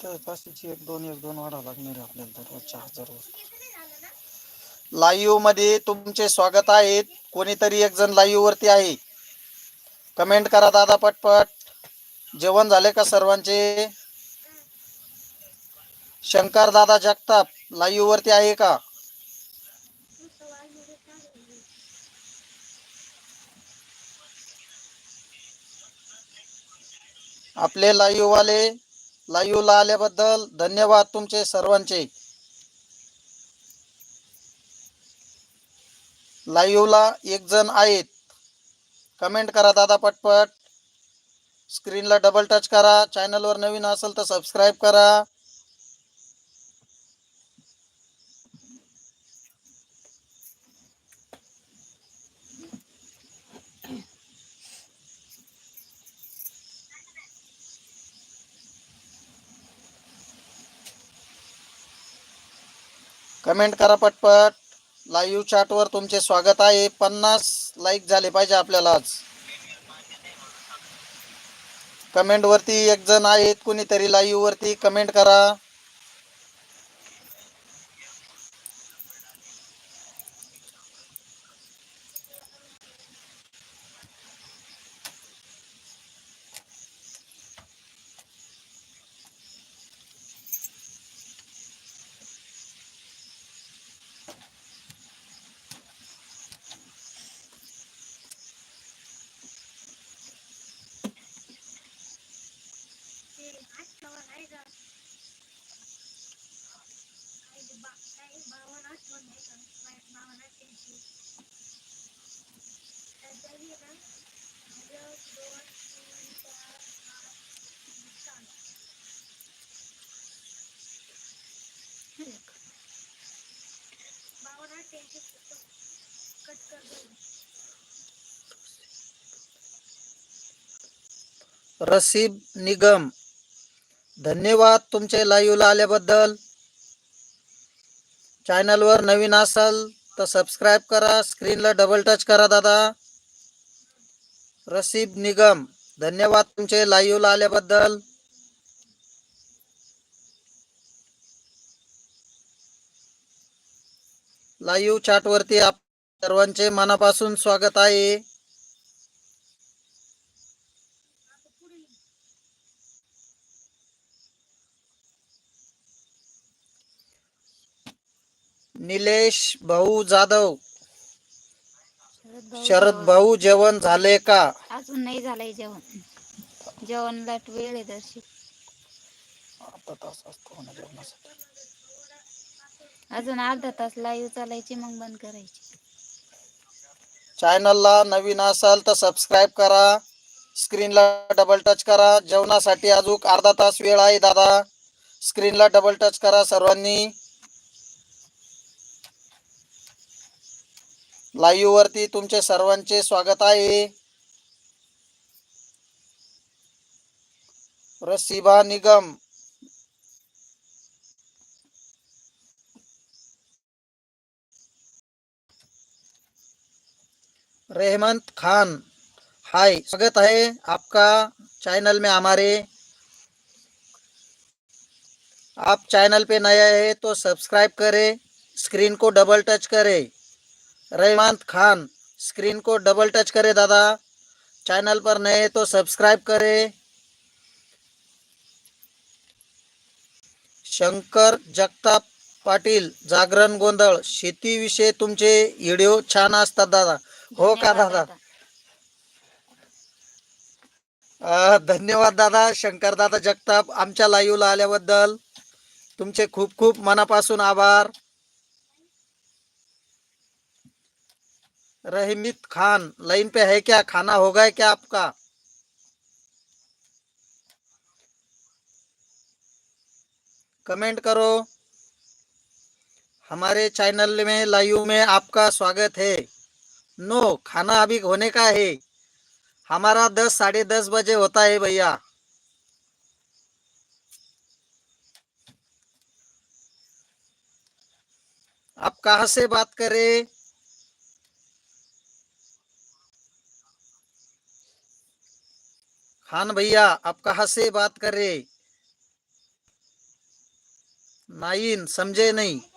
तर पाचशेची एक दोन एक दोन वाढा लागणार आहे आपल्याला दररोजच्या हजार लाईव्हमध्ये तुमचे स्वागत आहे. कोणीतरी एक जण लाईव्ह वरती आहे. कमेंट करा दादा पटपट. जेवण झाले का सर्वांचे? शंकर दादा जगताप लाईव्ह वरती आहे का? आपले लाईव्ह वाले लाईव्ह आल्याबद्दल धन्यवाद तुमचे सर्वांचे. लाईव्ह एक जण आहेत. कमेंट करा दादा पटपट. स्क्रीनला डबल टच करा. चॅनलवर नवीन असेल तर सबस्क्राईब करा. कमेंट करा पटपट. लाईव्ह चॅटवर तुमचे स्वागत आहे. पन्नास लाईक झाले पाहिजे आपल्याला आज. कमेंट एक जण आहेत कुणीतरी लाईव्हवरती कमेंट करा. रसीब निगम धन्यवाद तुमचे लाईव्हला आल्याबद्दल. चॅनलवर नवीन असाल तर सबस्क्राईब करा स्क्रीनला डबल टच करा दादा. रसीब निगम धन्यवाद तुमचे लाईव्हला आल्याबद्दल. लाईव्ह चॅट वरती आप सर्वांचे मनापासून स्वागत आहे. निलेश भाऊ जाधव. शरद भाऊ जेवण- जेवण झाले का? अजून नाही झालंय जेवण. जेवणला वेळ आहे दर्शी. अर्धा तास असतो जेवणासाठी. अजून अर्धा तास लाईव्ह चालायची मग बंद करायची. चॅनलला नवीन असाल तर सबस्क्राईब करा. स्क्रीनला डबल टच करा. जेवणासाठी अजून अर्धा तास वेळ आहे दादा. स्क्रीनला डबल टच करा सर्वांनी. लाईव्ह वरती तुमचे सर्वांचे स्वागत आहे. रसिबा निगम. रेहमंत खान। हाय स्वागत है आपका चैनल में हमारे। आप चैनल पे नया है तो सब्सक्राइब करें स्क्रीन को डबल टच करें। रेहमंत खान स्क्रीन को डबल टच करें दादा। चैनल पर नए तो सब्सक्राइब करें। शंकर जगताप पाटील जागरण गोंधळ। शेतीविषयी तुमचे व्हिडिओ छान असतात दादा। हो, का दादा? धन्यवाद दादा. शंकर दादा जगताप, आमच्या लाईव्हला आल्याबद्दल तुमचे खूप खूप मनापासून आभार. रहीमित खान लाइन पे है क्या? खाना हो गया क्या आपका? कमेंट करो। हमारे चैनल में लाइव में आपका स्वागत है। नो, खाना अभी होने का है। हमारा दस, साढ़े दस बजे होता है भैया। आप कहा से बात करें खान भैया, आप कहा से बात कर नाइन, समझे नहीं।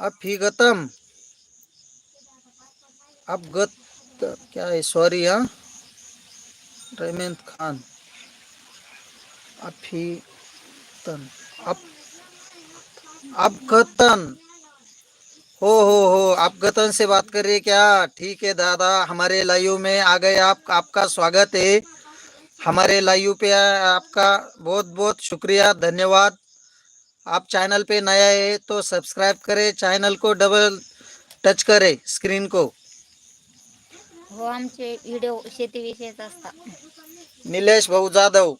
अभिगतम। अवगत क्या है? सॉरी हाँ। रहमेंद खान अभितन अप अवगतन हो हो हो। आप गतन से बात कर रहे हैं क्या? ठीक है, दादा। हमारे लाइव में आ गए आप। आपका स्वागत है। हमारे लाइव पे आपका बहुत बहुत शुक्रिया। धन्यवाद। आप चैनल पे नया है तो सब्सक्राइब करें चैनल को डबल टच करें स्क्रीन को। हो आमचे व्हिडिओ शेतीविषयीच असतात. निलेश भाऊ जाधव।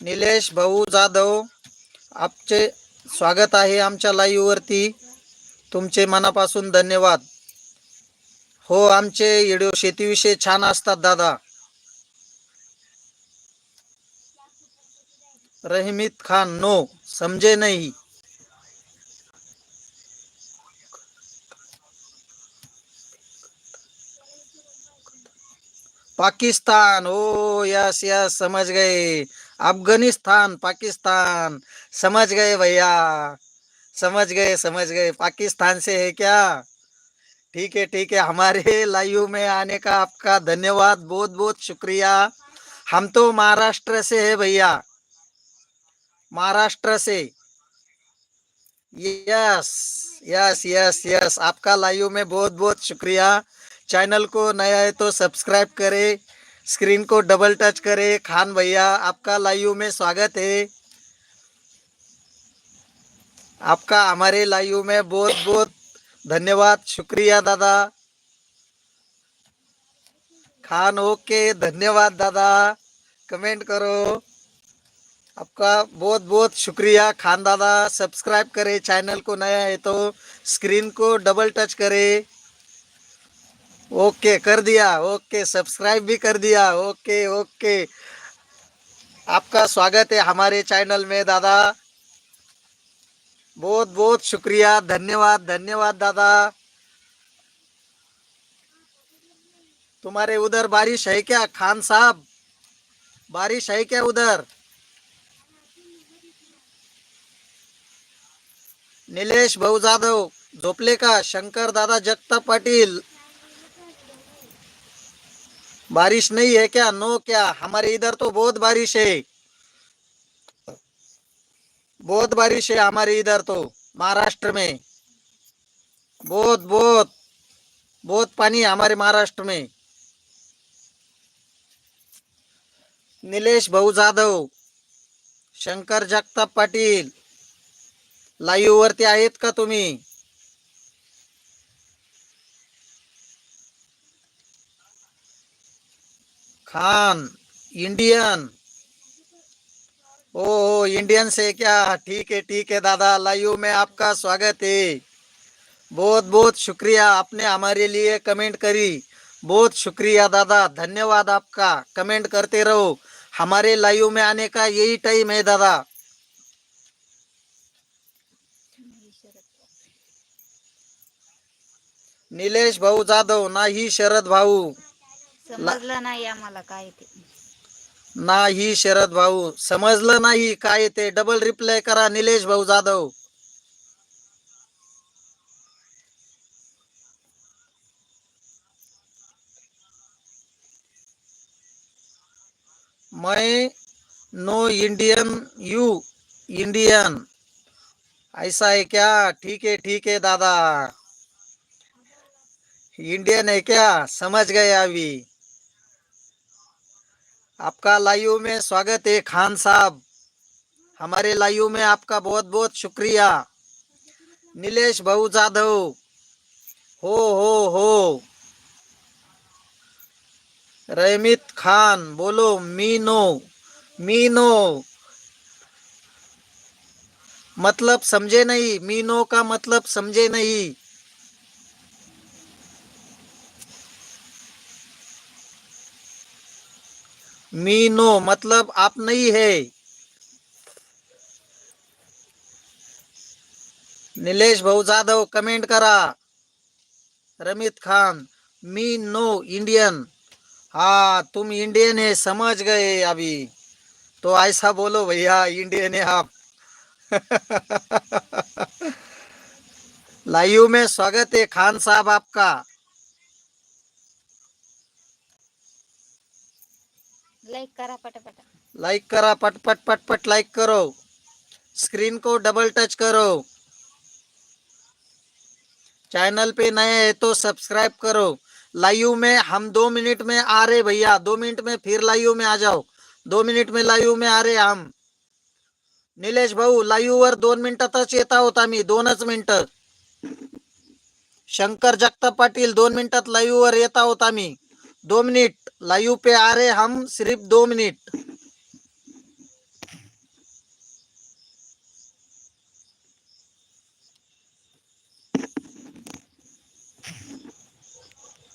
निलेश भाऊ जाधव आपचे स्वागत आहे आमच्या लाईव्ह वरती. तुमचे मनापासून धन्यवाद. हो आमचे व्हिडिओ शेतीविषयी छान असतात दादा. रहमीत खान, नो, समझे नहीं। पाकिस्तान, ओ, यस यस, समझ गए। अफ़गानिस्तान, पाकिस्तान, समझ गए भैया। समझ गए समझ गए। पाकिस्तान से है क्या? ठीक है ठीक है। हमारे लाइव में आने का आपका धन्यवाद। बहुत बहुत शुक्रिया। हम तो महाराष्ट्र से है भैया। महाराष्ट्र से। यस यस यस यस आपका लाइव में बहुत बहुत शुक्रिया। चैनल को नया है तो सब्सक्राइब करें। स्क्रीन को डबल टच करें। खान भैया, आपका लाइव में स्वागत है। आपका, हमारे लाइव में बहुत बहुत धन्यवाद। शुक्रिया दादा। खान ओके धन्यवाद दादा। कमेंट करो। आपका बहुत बहुत शुक्रिया। खान दादा सब्सक्राइब करें चैनल को नया है तो स्क्रीन को डबल टच करें। ओके कर दिया। ओके सब्सक्राइब भी कर दिया। ओके ओके आपका स्वागत है हमारे चैनल में, दादा। बहुत बहुत शुक्रिया। धन्यवाद धन्यवाद, दादा। तुम्हारे उधर बारिश है क्या? खान साहब, बारिश है क्या उधर? निलेश भाऊ जाधव झोपले का शंकर दादा जगताप पाटिल. बारिश नहीं है क्या? नो क्या? हमारे इधर तो बहुत बारिश है। बहुत बारिश है हमारे इधर तो महाराष्ट्र में। बहुत बहुत बहुत पानी है हमारे महाराष्ट्र में। निलेश भाऊ जाधव शंकर जगताप पाटील लाईव्ह वरती आहेत का तुम्ही? खान इंडियन. ओ, इंडियन से क्या? ठीक है ठीक है दादा. लाइव में आपका स्वागत है. बहुत बहुत शुक्रिया आपने हमारे लिए कमेंट करी. बहुत शुक्रिया दादा. धन्यवाद आपका. कमेंट करते रहो. हमारे लाइव में आने का यही टाइम है दादा. निलेश भाऊ जाधव नाही शरद भाऊ. समजलं नाही आम्हाला काय ते. नाही शरद भाऊ. समजलं नाही काय ते. डबल रिप्लाय करा निलेश भाऊ जाधव. मैं नो इंडियन यू इंडियन. ऐसा है क्या? ठीक है ठीक है दादा. इंडियन है क्या? समझ गए अभी। आपका लाइव में स्वागत है खान साहब। हमारे लाइव में आपका बहुत बहुत शुक्रिया। नीलेश भाऊ जाधव। हो हो हो। रहमित खान, बोलो, मीनो मीनो। मतलब समझे नहीं, मीनो का मतलब समझे नहीं। मीनो मतलब आप नहीं है। नीलेश भाऊ जाधव कमेंट करा। रमित खान मी नो इंडियन। हाँ तुम इंडियन है, समझ गए अभी। तो ऐसा बोलो भैया, इंडियन है आप। लाइव में स्वागत है खान साहब आपका। लाईक करा पटापट. लाइक करा पट पट पट पट लाइक करो. स्क्रीन को डबल टच करो. चैनल पे नए है तो सब्सक्राइब करो. लाइव में हम दो मिनट में आ रहे भैया. दो मिनट में फिर लाइव में आ जाओ. दो मिनिट में लाईव्ह में आ रे हम. निलेश भाऊ लाईव्ह वर दोन मिनिटातच येता होता मी. दोनच मिनिट. शंकर जगताप पाटील, दोन मिनिटात लाईव्ह वर येता होता मी. दो मिनिट लाईव्ह पे आ रहे हम सिर्फ़ दो मिनिट।